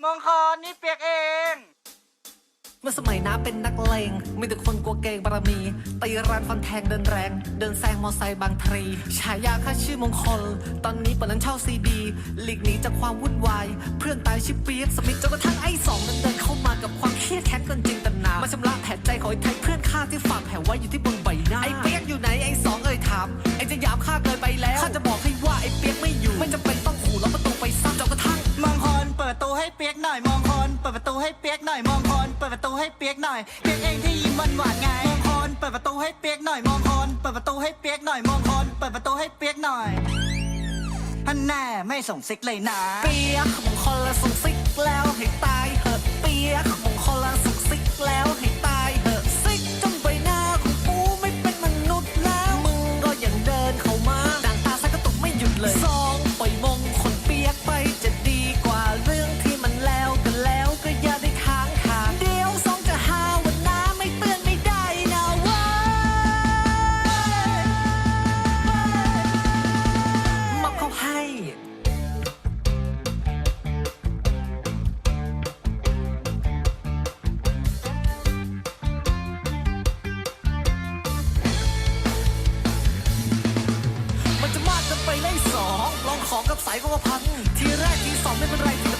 มงคลนี่เปียกเอง เมื่อสมัยน้าเป็นนักเลงมีแต่คนกลัวเกงบารมีตีรันฟันแทงเดินแรง เดินแซงมอไซค์บางทรีฉายาข้าชื่อมงคล ตอนนี้เปิดร้านเช่าซีดีหลีกหนีจากความวุ่นวาย เพื่อนตายชิบเปียกสมิธจนกระทั่งไอ้สองนั้นเดินเข้ามากับความเครียดแค้นเกินจริงตันนามาชำระแผลใจของไอ้ไทยเพื่อนข้าที่ฝากแผลไว้อยู่ที่บนใบหน้าไอ้เปียกอยู่ไหนไอ้สองเอ่ยถามไอ้จะหยามข้าเกินไปแล้วข้าจะบอกให้ น่อยมงคนเปิดประตูให้เปียกหน่อยมองคนเปิดประตูให้เปียกหน่อยเปียกเองที่ยิ้มหวานหวานๆไงมองคนเปิดประตูให้เปียกหน่อยมองคนเปิดประตูให้เปียกหน่อยมองคนเปิดประตูให้เปียกหน่อยฮันแน่ไม่ส่งซิกเลยนะ เปียกมงคลละส่งซิกแล้วให้ตาย รับสายก็ว่าพัง ทีแรกทีสองไม่เป็นไรที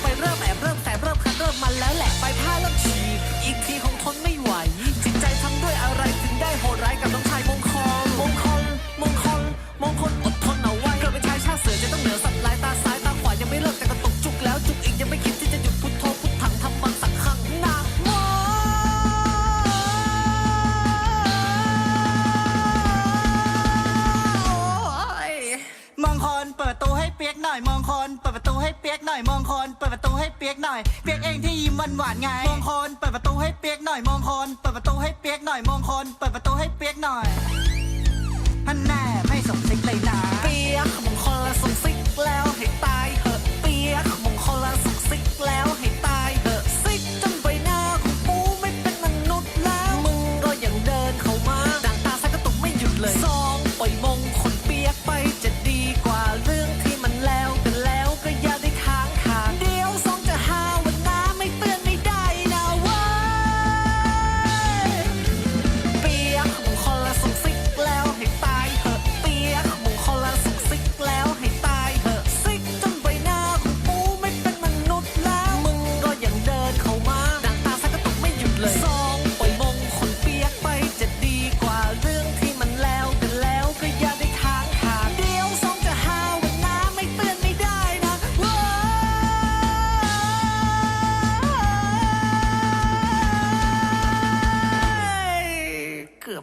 หน่อยมงคนเปิดประตูให้เปียกหน่อยมองคนเปิดประตูให้เปียกหน่อยเปียกเองที่ยิ้มหวานหวานๆไงมองคนเปิดประตูให้เปียกหน่อยมองคนเปิดประตูให้เปียกหน่อยมองคนเปิดประตูให้เปียกหน่อยฮันแน่ไม่สมสิกเลยนะ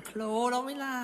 โผล่แล้วไม่ล่ะ